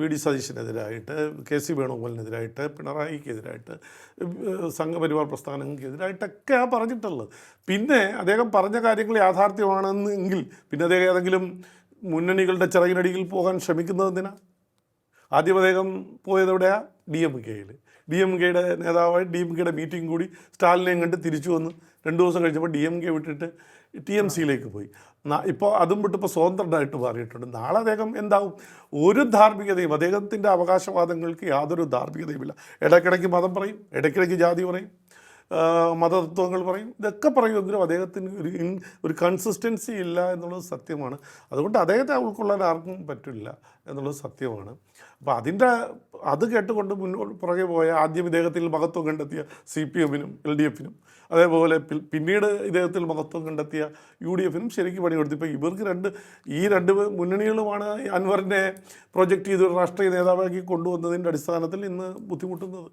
V D സതീശനെതിരായിട്ട് K C വേണുഗോപാലിനെതിരായിട്ട് പിണറായിക്കെതിരായിട്ട് സംഘപരിവാർ പ്രസ്ഥാനങ്ങൾക്കെതിരായിട്ടൊക്കെ ആ പറഞ്ഞിട്ടുള്ളത്. പിന്നെ അദ്ദേഹം പറഞ്ഞ കാര്യങ്ങൾ യാഥാർത്ഥ്യമാണെന്നെങ്കിൽ പിന്നെ അദ്ദേഹം ഏതെങ്കിലും മുന്നണികളുടെ ചിറകിനടിയിൽ പോകാൻ ശ്രമിക്കുന്നത് എന്തിനാ? ആദ്യം അദ്ദേഹം പോയത് ഡി എം കെയിൽ ഡി എം കെയുടെ നേതാവായി ഡി എം കെയുടെ മീറ്റിംഗ് കൂടി സ്റ്റാലിനെയും കണ്ട് തിരിച്ചു വന്ന് രണ്ട് ദിവസം കഴിഞ്ഞപ്പോൾ ഡി എം കെ വിട്ടിട്ട് ടി എം സിയിലേക്ക് പോയി. ഇപ്പോൾ അതും വിട്ട് ഇപ്പോൾ സ്വതന്ത്രനായിട്ട് മാറിയിട്ടുണ്ട്. നാളെ അദ്ദേഹം എന്താവും? ഒരു ധാർമ്മികതയും അദ്ദേഹത്തിന്റെ അവകാശവാദങ്ങൾക്ക് യാതൊരു ധാർമ്മികതയുമില്ല. ഇടയ്ക്കിടയ്ക്ക് മതം പറയും ഇടയ്ക്കിടയ്ക്ക് ജാതി പറയും മതതത്വങ്ങൾ പറയും ഇതൊക്കെ പറയുമെങ്കിലും അദ്ദേഹത്തിന് ഒരു ഇൻ ഒരു കൺസിസ്റ്റൻസി ഇല്ല എന്നുള്ളത് സത്യമാണ്. അതുകൊണ്ട് അദ്ദേഹത്തെ ഉൾക്കൊള്ളാൻ ആർക്കും പറ്റില്ല എന്നുള്ളത് സത്യമാണ്. അപ്പോൾ അതിന്റെ അത് കേട്ടുകൊണ്ട് മുന്നോട്ട് പുറകെ പോയ ആദ്യം ഇദ്ദേഹത്തിൽ മഹത്വം കണ്ടെത്തിയ സി പി എമ്മിനും എൽ ഡി എഫിനും. അതേപോലെ പിന്നീട് ഇദ്ദേഹത്തിൽ മഹത്വം കണ്ടെത്തിയ യു ഡി എഫിനും ശരിക്കും പണി കൊടുത്തു ഇപ്പോൾ ഇവർക്ക് രണ്ട് ഈ രണ്ട് മുന്നണികളുമാണ് അൻവറിനെ പ്രൊജക്റ്റ് ചെയ്ത് രാഷ്ട്രീയ നേതാവാക്കി കൊണ്ടുവന്നതിന്റെ അടിസ്ഥാനത്തിൽ ഇന്ന് ബുദ്ധിമുട്ടുന്നത്.